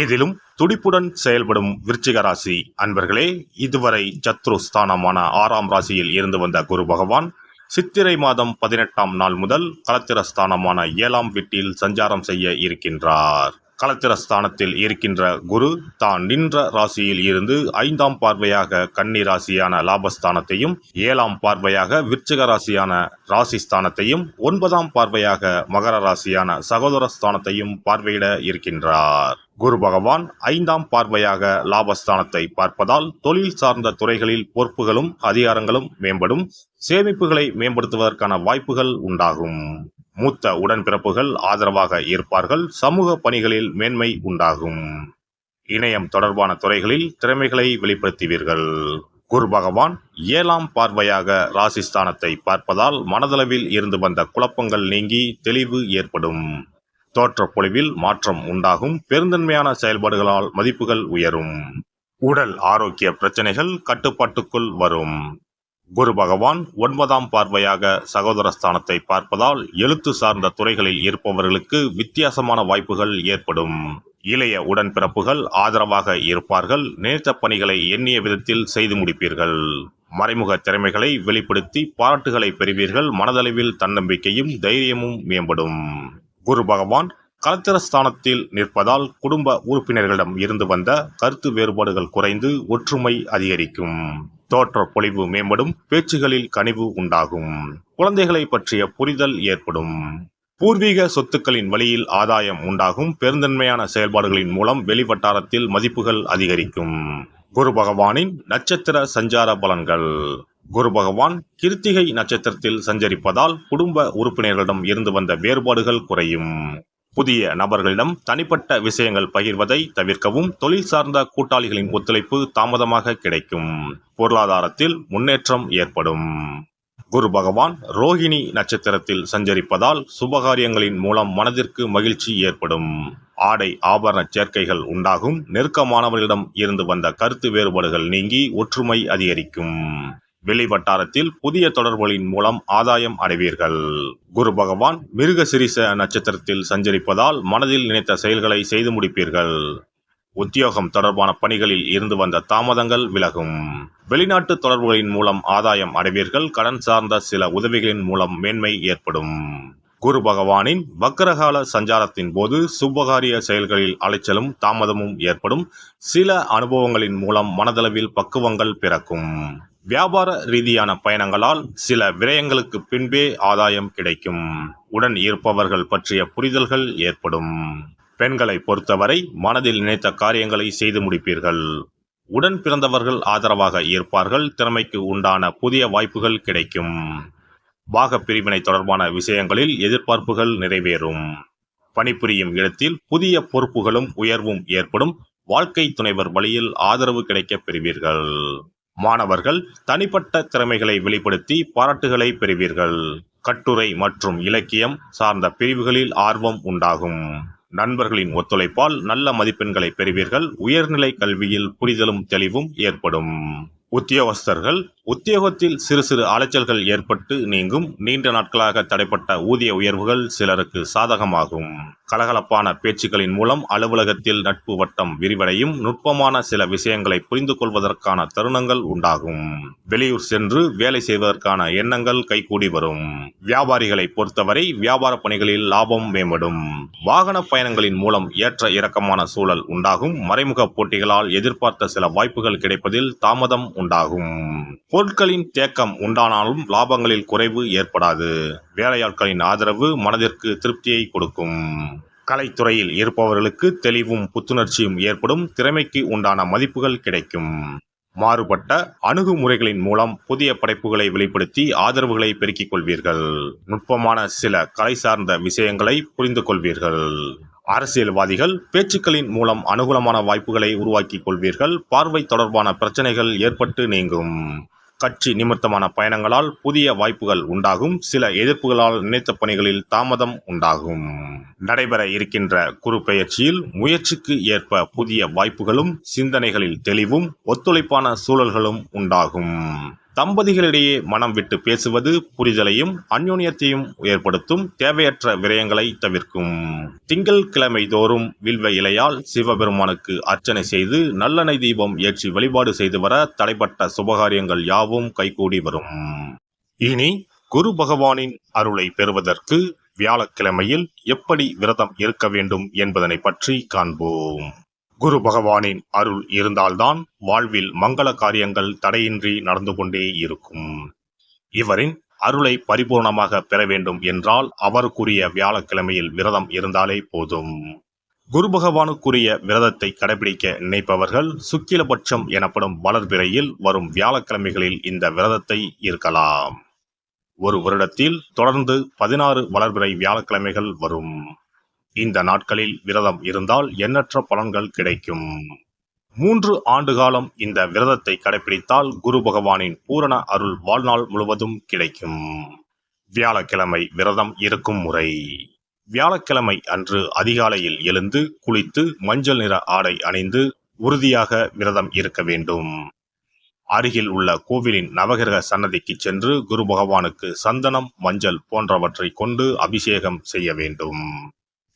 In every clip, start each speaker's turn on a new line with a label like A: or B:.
A: ஏதிலும் துடிப்புடன் செயல்படும் விருச்சிக ராசி அன்பர்களே இதுவரை சத்ரு ஸ்தானமான ஆறாம் ராசியில் இருந்து வந்த குரு பகவான் சித்திரை மாதம் பதினெட்டாம் நாள் முதல் களத்திர ஸ்தானமான ஏழாம் வீட்டில் சஞ்சாரம் செய்ய இருக்கின்றார். களத்திர ஸ்தானத்தில் இருக்கின்ற குரு தான் நின்ற ராசியில் இருந்து ஐந்தாம் பார்வையாக கன்னி ராசியான லாபஸ்தானத்தையும் ஏழாம் பார்வையாக விருச்சிக ராசியான ராசி ஸ்தானத்தையும் ஒன்பதாம் பார்வையாக மகர ராசியான சகோதர ஸ்தானத்தையும் பார்வையிட இருக்கின்றார். குரு பகவான் ஐந்தாம் பார்வையாக லாபஸ்தானத்தை பார்ப்பதால் தொழில் சார்ந்த துறைகளில் பொறுப்புகளும் அதிகாரங்களும் மேம்படும் சேமிப்புகளை மேம்படுத்துவதற்கான வாய்ப்புகள் உண்டாகும். மூத்த உடன்பிறப்புகள் ஆதரவாக இருப்பார்கள் சமூக பணிகளில் மேன்மை உண்டாகும். இணையம் தொடர்பான துறைகளில் திறமைகளை வெளிப்படுத்துவீர்கள். குரு பகவான் ஏழாம் பார்வையாக ராசிஸ்தானத்தை பார்ப்பதால் மனதளவில் இருந்து வந்த குழப்பங்கள் நீங்கி தெளிவு ஏற்படும். தோற்ற பொழிவில் மாற்றம் உண்டாகும். பெருந்தன்மையான செயல்பாடுகளால் மதிப்புகள் உயரும். உடல் ஆரோக்கிய பிரச்சனைகள் கட்டுப்பாட்டுக்குள் வரும். குரு பகவான் ஒன்பதாம் பார்வையாக சகோதரஸ்தானத்தை பார்ப்பதால் எழுத்து சார்ந்த துறைகளில் இருப்பவர்களுக்கு வித்தியாசமான வாய்ப்புகள் ஏற்படும். இளைய உடன்பிறப்புகள் ஆதரவாக இருப்பார்கள். நினைத்த பணிகளை எண்ணிய விதத்தில் செய்து முடிப்பீர்கள். மறைமுக திறமைகளை வெளிப்படுத்தி பாராட்டுகளை பெறுவீர்கள். மனதளவில் தன்னம்பிக்கையும் தைரியமும் மேம்படும். குரு பகவான் கலத்திரஸ்தானத்தில் நிற்பதால் குடும்ப உறுப்பினர்களிடம் இருந்து வந்த கருத்து வேறுபாடுகள் குறைந்து ஒற்றுமை அதிகரிக்கும். தோற்ற பொழிவு மேம்படும் பேச்சுகளில் கனிவு உண்டாகும். குழந்தைகளை பற்றிய புரிதல் ஏற்படும். பூர்வீக சொத்துக்களின் வழியில் ஆதாயம் உண்டாகும். பெருந்தன்மையான செயல்பாடுகளின் மூலம் வெளிவட்டாரத்தில் மதிப்புகள் அதிகரிக்கும். குரு பகவானின் நட்சத்திர சஞ்சார பலன்கள். குரு பகவான் கிருத்திகை நட்சத்திரத்தில் சஞ்சரிப்பதால் குடும்ப உறுப்பினர்களிடம் இருந்து வந்த வேறுபாடுகள் குறையும். புதிய நபர்களிடம் தனிப்பட்ட விஷயங்கள் பகிர்வதை தவிர்க்கவும் தொழில் சார்ந்த கூட்டாளிகளின் ஒத்துழைப்பு தாமதமாக கிடைக்கும். பொருளாதாரத்தில் முன்னேற்றம் ஏற்படும். குரு பகவான் ரோஹிணி நட்சத்திரத்தில் சஞ்சரிப்பதால் சுபகாரியங்களின் மூலம் மனதிற்கு மகிழ்ச்சி ஏற்படும். ஆடை ஆபரண சேர்க்கைகள் உண்டாகும். நெருக்கமானவர்களிடம் இருந்து வந்த கருத்து வேறுபாடுகள் நீங்கி ஒற்றுமை அதிகரிக்கும். வெளி வட்டாரத்தில் புதிய தொடர்புகளின் மூலம் ஆதாயம் அடைவீர்கள். குரு பகவான் மிருக சிறிச நட்சத்திரத்தில் சஞ்சரிப்பதால் மனதில் நினைத்த செயல்களை செய்து முடிப்பீர்கள். உத்தியோகம் தொடர்பான பணிகளில் இருந்து வந்த தாமதங்கள் விலகும். வெளிநாட்டு தொடர்புகளின் மூலம் ஆதாயம் அடைவீர்கள். கடன் சார்ந்த சில உதவிகளின் மூலம் மேன்மை ஏற்படும். குரு பகவானின் வக்கரகால சஞ்சாரத்தின் போது சுபகாரிய செயல்களில் அலைச்சலும் தாமதமும் ஏற்படும். சில அனுபவங்களின் மூலம் மனதளவில் பக்குவங்கள் பிறக்கும். வியாபார ரீதியான பயணங்களால் சில விரயங்களுக்கு பின்பே ஆதாயம் கிடைக்கும். உடன் இருப்பவர்கள் பற்றிய புரிதல்கள் ஏற்படும். பெண்களை பொறுத்தவரை மனதில் நினைத்த காரியங்களை செய்து முடிப்பீர்கள். உடன் பிறந்தவர்கள் ஆதரவாக இருப்பார்கள். திறமைக்கு உண்டான புதிய வாய்ப்புகள் கிடைக்கும். பாக பிரிவினை தொடர்பான விஷயங்களில் எதிர்பார்ப்புகள் நிறைவேறும். பணிபுரியும் இடத்தில் புதிய பொறுப்புகளும் உயர்வும் ஏற்படும். வாழ்க்கை துணைவர் வழியில் ஆதரவு கிடைக்கப் பெறுவீர்கள். மாணவர்கள் தனிப்பட்ட திறமைகளை வெளிப்படுத்தி பாராட்டுகளை பெறுவீர்கள். கட்டுரை மற்றும் இலக்கியம் சார்ந்த பிரிவுகளில் ஆர்வம் உண்டாகும். நண்பர்களின் ஒத்துழைப்பால் நல்ல மதிப்பெண்களை பெறுவீர்கள். உயர்நிலை கல்வியில் புரிதலும் தெளிவும் ஏற்படும். உத்தியோகஸ்தர்கள் உத்தியோகத்தில் சிறு சிறு அலைச்சல்கள் ஏற்பட்டு நீங்கும் நீண்ட நாட்களாக தடைப்பட்ட ஊதிய உயர்வுகள் சிலருக்கு சாதகமாகும். கலகலப்பான பேச்சுக்களின் மூலம் அலுவலகத்தில் நட்பு வட்டம் விரிவடையும் நுட்பமான சில விஷயங்களை புரிந்து கொள்வதற்கான தருணங்கள் உண்டாகும். வெளியூர் சென்று வேலை செய்வதற்கான எண்ணங்கள் கைகூடி வரும். வியாபாரிகளை பொறுத்தவரை வியாபார பணிகளில் லாபம் மேம்படும். வாகன பயணங்களின் மூலம் ஏற்ற இறக்கமான சூழல் உண்டாகும். மறைமுக போட்டிகளால் எதிர்பார்த்த சில வாய்ப்புகள் கிடைப்பதில் தாமதம் உண்டாகும். பொருட்களின் தேக்கம் உண்டானாலும் லாபங்களில் குறைவு ஏற்படாது. வேலையாட்களின் ஆதரவு மனதிற்கு திருப்தியை கொடுக்கும். கலைத்துறையில் இருப்பவர்களுக்கு தெளிவும் புத்துணர்ச்சியும் ஏற்படும். திறமைக்கு உண்டான மதிப்புகள் கிடைக்கும். மாறுபட்ட அணுகுமுறைகளின் மூலம் புதிய படைப்புகளை வெளிப்படுத்தி ஆதரவுகளை பெருக்கிக் கொள்வீர்கள். நுட்பமான சில கலை சார்ந்த விஷயங்களை புரிந்து கொள்வீர்கள் அரசியல்வாதிகள் பேச்சுக்களின் மூலம் அனுகூலமான வாய்ப்புகளை உருவாக்கிக் கொள்வீர்கள். பார்வை தொடர்பான பிரச்சனைகள் ஏற்பட்டு நீங்கும். கட்சி நிமித்தமான பயணங்களால் புதிய வாய்ப்புகள் உண்டாகும். சில எதிர்ப்புகளால் நினைத்த பணிகளில் தாமதம் உண்டாகும். நடைபெற இருக்கின்ற குறு பெயர்ச்சியில் முயற்சிக்கு ஏற்ப புதிய வாய்ப்புகளும் சிந்தனைகளில் தெளிவும் ஒத்துழைப்பான சூழல்களும் உண்டாகும். தம்பதிகளிடையே மனம் விட்டு பேசுவது புரிதலையும் அந்யோன்யத்தையும் ஏற்படுத்தும் தேவையற்ற விரயங்களை தவிர்க்கும். திங்கள் கிழமை தோறும் வில்வ இலையால் சிவபெருமானுக்கு அர்ச்சனை செய்து நல்லெண்ணெய் தீபம் ஏற்றி வழிபாடு செய்து வர தடைப்பட்ட சுபகாரியங்கள் யாவும் கைகூடி வரும். இனி குரு பகவானின் அருளை பெறுவதற்கு வியாழக்கிழமையில் எப்படி விரதம் இருக்க வேண்டும் என்பதனை பற்றி காண்போம். குரு பகவானின் அருள் இருந்தால்தான் வாழ்வில் மங்கள காரியங்கள் தடையின்றி நடந்து கொண்டே இருக்கும். இவரின் அருளை பரிபூர்ணமாக பெற வேண்டும் என்றால் அவருக்குரிய வியாழக்கிழமையில் விரதம் இருந்தாலே போதும். குரு பகவானுக்குரிய விரதத்தை கடைபிடிக்க நினைப்பவர்கள் சுக்கிலபட்சம் எனப்படும் வளர்பிறையில் வரும் வியாழக்கிழமைகளில் இந்த விரதத்தை இருக்கலாம். ஒரு வருடத்தில் தொடர்ந்து பதினாறு வளர்பிறை வியாழக்கிழமைகள் வரும். இந்த நாட்களில் விரதம் இருந்தால் எண்ணற்ற பலன்கள் கிடைக்கும். மூன்று ஆண்டு காலம் இந்த விரதத்தை கடைபிடித்தால் குரு பகவானின் பூரண அருள் வாழ்நாள் முழுவதும் கிடைக்கும். வியாழக்கிழமை விரதம் இருக்கும் முறை. வியாழக்கிழமை அன்று அதிகாலையில் எழுந்து குளித்து மஞ்சள் நிற ஆடை அணிந்து உறுதியாக விரதம் இருக்க வேண்டும். அருகில் உள்ள கோவிலின் நவகிரக சன்னதிக்கு சென்று குரு பகவானுக்கு சந்தனம் மஞ்சள் போன்றவற்றை கொண்டு அபிஷேகம் செய்ய வேண்டும்.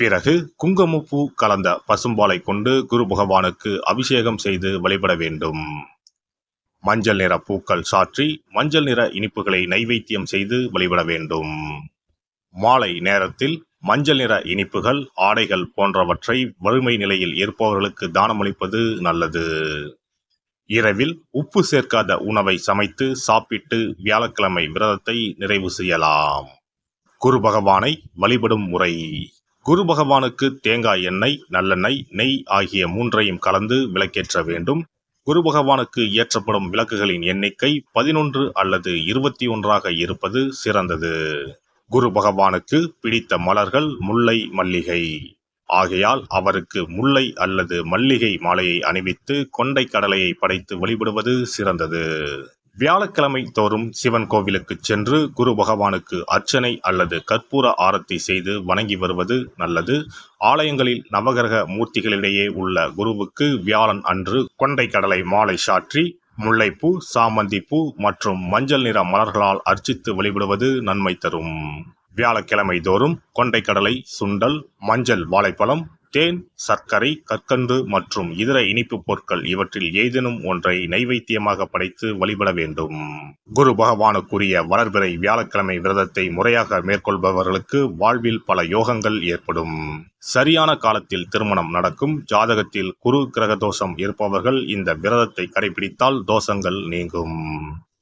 A: பிறகு குங்குமப்பூ கலந்த பசும்பாலை கொண்டு குரு பகவானுக்கு அபிஷேகம் செய்து வழிபட வேண்டும். மஞ்சள் நிற பூக்கள் சாற்றி மஞ்சள் நிற இனிப்புகளை நைவேத்தியம் செய்து வழிபட வேண்டும். மாலை நேரத்தில் மஞ்சள் நிற இனிப்புகள் ஆடைகள் போன்றவற்றை வறுமை நிலையில் இருப்பவர்களுக்கு தானமளிப்பது நல்லது. இரவில் உப்பு சேர்க்காத உணவை சமைத்து சாப்பிட்டு வியாழக்கிழமை விரதத்தை நிறைவு செய்யலாம். குரு பகவானை வழிபடும் முறை. குரு பகவானுக்கு தேங்காய் எண்ணெய் நல்லெண்ணெய் நெய் ஆகிய மூன்றையும் கலந்து விளக்கேற்ற வேண்டும். குரு பகவானுக்கு ஏற்றப்படும் விளக்குகளின் எண்ணிக்கை பதினொன்று அல்லது இருபத்தி ஒன்றாக இருப்பது சிறந்தது. குரு பகவானுக்கு பிடித்த மலர்கள் முல்லை மல்லிகை. ஆகையால் அவருக்கு முல்லை அல்லது மல்லிகை மாலையை அணிவித்து கொண்டை கடலையை படைத்து வழிபடுவது சிறந்தது. வியாழக்கிழமை தோறும் சிவன் கோவிலுக்கு சென்று குரு பகவானுக்கு அர்ச்சனை அல்லது கற்பூர ஆரத்தி செய்து வணங்கி வருவது நல்லது. ஆலயங்களில் நவகிரக மூர்த்திகளிடையே உள்ள குருவுக்கு வியாழன் அன்று கொண்டை கடலை மாலை சாற்றி முல்லைப்பூ சாமந்திப்பூ மற்றும் மஞ்சள் நிற மலர்களால் அர்ச்சித்து வழிபடுவது நன்மை தரும். வியாழக்கிழமை தோறும் கொண்டைக்கடலை சுண்டல் மஞ்சள் வாழைப்பழம் தேன் சர்க்கரை கற்கண்டு மற்றும் இதர இனிப்பு பொருட்கள் இவற்றில் ஏதேனும் ஒன்றை நைவேத்தியமாக படைத்து வழிபட வேண்டும். குரு பகவானுக்குரிய வளர்பிறை வியாழக்கிழமை விரதத்தை முறையாக மேற்கொள்பவர்களுக்கு வாழ்வில் பல யோகங்கள் ஏற்படும். சரியான காலத்தில் திருமணம் நடக்கும். ஜாதகத்தில் குரு கிரக தோஷம் இருப்பவர்கள் இந்த விரதத்தை கடைபிடித்தால் தோஷங்கள் நீங்கும்.